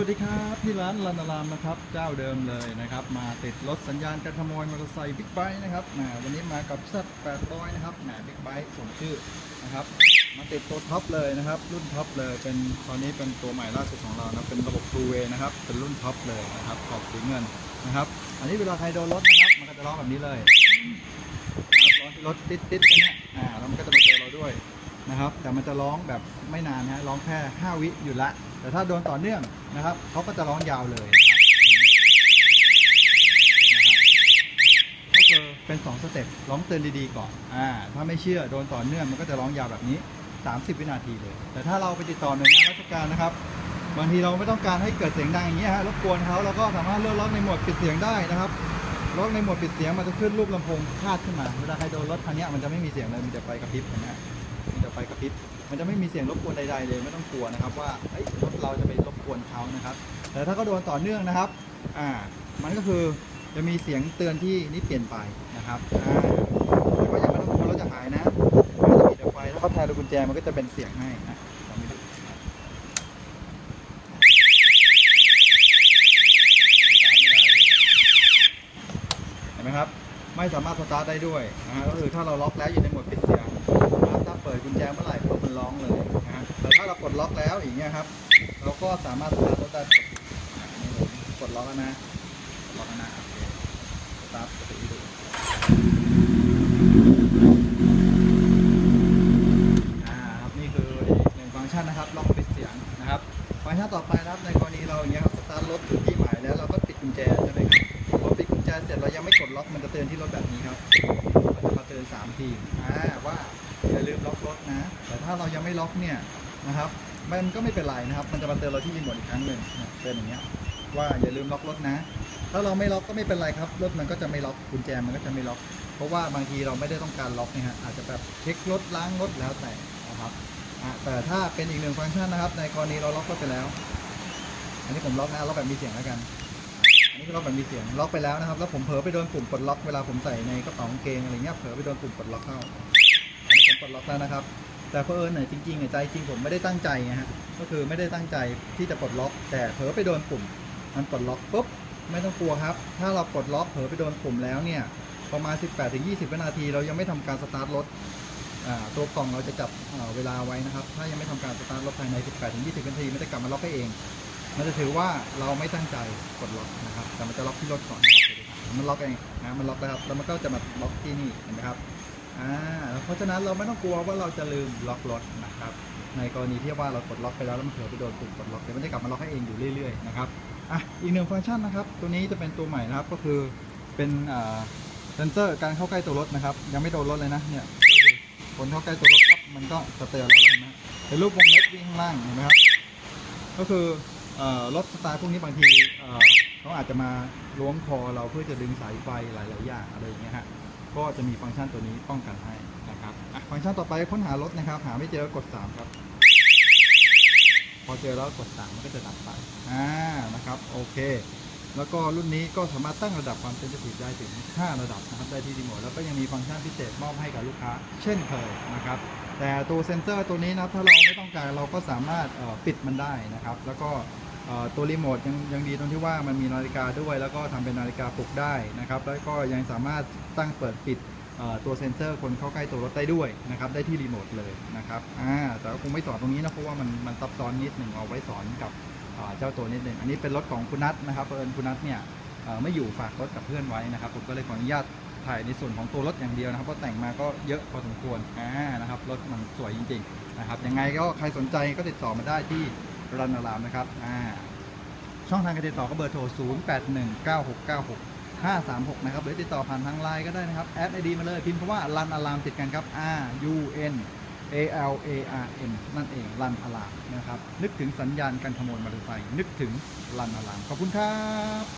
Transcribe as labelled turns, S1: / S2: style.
S1: วัสดีครับที่ร้านลันารามนะครับ เจ้าเดิมเลยนะครับ มาติดรถสัญญาณการขโมยมอเตอร์ไซค์บิ๊กไบค์นะครับแหมวันนี้มากับซัด800นะครับแหมบิ๊กไบค์สมชื่อนะครับ มาติดตัวท็อปเลยนะครับ รุ่นท็อปเลยเป็นตอนนี้เป็นตัวใหม่ล่าสุดของเรานะเป็นระบบ True Way นะครับเป็นรุ่นท็อปเลยนะครับขอบสีเงินนะครับ อันนี้เวลาใครโดนรถนะครับ มันก็จะร้องแบบนี้เลยนะครับร้องที่รถติดติดๆกันเนี้ยอ่าแล้วมันก็จะมาเจอเราด้วยนะครับ แต่มันจะร้องแบบไม่นานนะร้องแค่5วิอยู่ละ แต่ถ้าโดนต่อเนื่องนะครับเขาก็จะร้องยาวเลยนะครับก็คือเป็น2สเต็ปร้องเตือนดีๆก่อนอ่าถ้าไม่เชื่อโดนต่อเนื่องมันก็จะร้องยาวแบบนี้ 30 วินาทีเลย แต่ถ้าเราไปติดต่อหน่วยงานราชการนะครับ บางทีเราไม่ต้องการให้เกิดเสียงดังอย่างเงี้ยฮะรบกวนเขาเราก็สามารถเลือกล็อกในโหมดปิดเสียงได้นะครับล็อกในโหมดปิดเสียงมันจะขึ้นรูปลำโพงคาดขึ้นมาเวลาใครโดนรถคันนี้มันจะไม่มีเสียงเลยมีแต่ไฟกระพริบนะฮะมันจะไฟกระพริบ มันจะไม่มีเสียงรบกวนใดๆเลยไม่ต้องกลัวนะครับ ว่าเอ้ยรถเราจะไปรบกวนเขานะครับ แต่ถ้าเขาโดนต่อเนื่องนะครับอ่ามันก็คือจะมีเสียงเตือนที่นี่เปลี่ยนไปนะครับอ่าแต่ก็ยังไม่ต้องกลัวรถจะหายนะมันจะมีแต่ไฟแล้วเขาแทนกุญแจมันก็จะเป็นเสียงให้นะไม่ได้ด้วยเห็นไหมครับไม่สามารถสตาร์ทได้ด้วยนะฮะก็คือถ้าเราล็อกแล้วอยู่ในโหมดปิดเสียงนะครับถ้าเปิดกุญแจเมื่อไหร่ องเลยนะแต่ถ้าเราปลดล็อกแล้วอย่างเงี้ยครับ เราก็สามารถสตาร์ทรถได้ปกติอะนี่เลยปลดล็อกนะปลดล็อกนะคสตาร์ทปกติให้ดูอ่าครับนี่คือหนึ่งฟังก์ชันนะครับล็อกปิดเสียงนะครับฟังก์ชันต่อไปนะครับในกรณีเราอย่างเงี้ยครับสตาร์ทรถถึงที่หมายแล้วเราก็ปิดกุญแจใช่ไหมครับพอปิดกุญแจเสร็จเรายังไม่กดล็อกมันจะเตือนที่รถแบบนี้ครับมันจะมาเตือนสามทีอ่าว่า อย่าลืมล็อกรถนะ แต่ถ้าเรายังไม่ล็อกเนี่ยนะครับมันก็ไม่เป็นไรนะครับ มันจะมาเตือนเราที่รีโมทอีกครั้งหนึ่งเนี่ยเตือนอย่างเงี้ยว่าอย่าลืมล็อกรถนะ ถ้าเราไม่ล็อกก็ไม่เป็นไรครับรถมันก็จะไม่ล็อกกุญแจมันก็จะไม่ล็อก เพราะว่าบางทีเราไม่ได้ต้องการล็อกนี่ยฮะอาจจะแบบเช็ครถล้างรถแล้วแต่นะครับแต่ถ้าเป็นอีกหนึ่งฟังก์ชันนะครับ ในกรณีเราล็อกรถไปแล้ว อันนี้ผมล็อกนะล็อกแบบมีเสียงแล้วกันอันนี้ล็อกแบบมีเสียงล็อกไปแล้วนะครับ แล้วผมเผลอไปโดนปุ่มปลดล็อกเวลาผมใส่ในกระเป๋ากางเกงอะไรเงี้ยเผลอไปโดนปุ่มปลดล็อกเข้า ปลดล็อกแล้วนะครับ แต่เพอเอิญเนี่ยจริงๆเนี่ยใจจริงผมไม่ได้ตั้งใจไงฮะก็คือไม่ได้ตั้งใจที่จะปลดล็อก แต่เผลอไปโดนปุ่ม มันปลดล็อกปุ๊บไม่ต้องกลัวครับ ถ้าเราปลดล็อกเผลอไปโดนปุ่มแล้วเนี่ยประมาณ 18-20 วินาที เรายังไม่ทำการสตาร์ทรถตัวกล่องเราจะจับเวลาไว้นะครับ ถ้ายังไม่ทำการสตาร์ทรถภายใน 18-20 วินาทีมันจะกลับมาล็อกให้เอง มันจะถือว่าเราไม่ตั้งใจกดล็อกนะครับ แต่มันจะล็อกที่รถก่อนนะครับมันล็อกเองนะมันล็อกแล้วครับ แล้วมันก็จะมาล็อกที่นี่เห็นไหมครับ อ่าเพราะฉะนั้นเราไม่ต้องกลัวว่าเราจะลืมล็อกรถนะครับ ในกรณีที่ว่าเรากดล็อกไปแล้วแล้วมันเผลอไปโดนปุ่มกดล็อกเดี๋ยวมันจะกลับมาล็อกให้เองอยู่เรื่อยๆนะครับอะอีกหนึ่งฟังก์ชันนะครับ ตัวนี้จะเป็นตัวใหม่นะครับก็คือเป็นเซนเซอร์การเข้าใกล้ตัวรถนะครับ ยังไม่โดนรถเลยนะเนี่ยก็คือคนเข้าใกล้ตัวรถปั๊บมันก็จะเตือนเราแล้วนไหมเป็นรูปวงเล็บวิ่งข้างล่างเห็นไหมครับก็คือรถสตาร์พวกนี้บางทีเอ่อเขาอาจจะมาล้วงคอเราเพื่อจะดึงสายไฟหลาย ๆ อย่างอะไรอย่างเงี้ยฮะ ก็จะมีฟังก์ชันตัวนี้ป้องกันให้นะครับฟังก์ชันต่อไปค้นหารถนะครับ หาไม่เจอกด 3 ครับ พอเจอแล้วกด 3 มันก็จะดับไปอ่านะครับโอเค แล้วก็รุ่นนี้ก็สามารถตั้งระดับความเซนซิทีฟได้ถึง 5 ระดับนะครับได้ที่รีโมทแล้วก็ยังมีฟังก์ชันพิเศษมอบให้กับลูกค้า เช่นเคยนะครับแต่ตัวเซนเซอร์ตัวนี้นะถ้าเราไม่ต้องการเราก็สามารถปิดมันได้นะครับ แล้วก็ ตัวรีโมทยังยังดีตรงที่ว่ามันมีนาฬิกาด้วย แล้วก็ทำเป็นนาฬิกาปลุกได้นะครับ แล้วก็ยังสามารถตั้งเปิดปิดตัวเซนเซอร์คนเข้าใกล้ตัวรถได้ด้วยนะครับ ได้ที่รีโมทเลยนะครับอ่าแต่ก็คงไม่สอนตรงนี้นะเพราะว่ามันมันซับซ้อนนิดหนึ่งเอาไว้สอนกับเจ้าตัวนิดหนึ่งอันนี้เป็นรถของคุณนัทนะครับเอิญคุณนัทเนี่ยไม่อยู่ฝากรถกับเพื่อนไว้นะครับผมก็เลยขออนุญาตถ่ายในส่วนของตัวรถอย่างเดียวนะครับเพราะแต่งมาก็เยอะพอสมควรอ่านะครับรถมันสวยจริงๆนะครับยังไงก็ใครสนใจก็ติดต่อมาได้ที่ รันอารามนะครับอ่าช่องทางการติดต่อก็เบอร์โทร 0 8 1 9 6 9 6 5 3 6 นะครับ หรือติดต่อผ่านทางไลน์ก็ได้นะครับ แอดไอดีมาเลย พิมพ์คำว่ารันอารามติดกันครับ R U N A L A R M นั่นเองรันอารามนะครับ นึกถึงสัญญาณการขโมยมอเตอร์ไซค์นึกถึงรันอาราม ขอบคุณครับ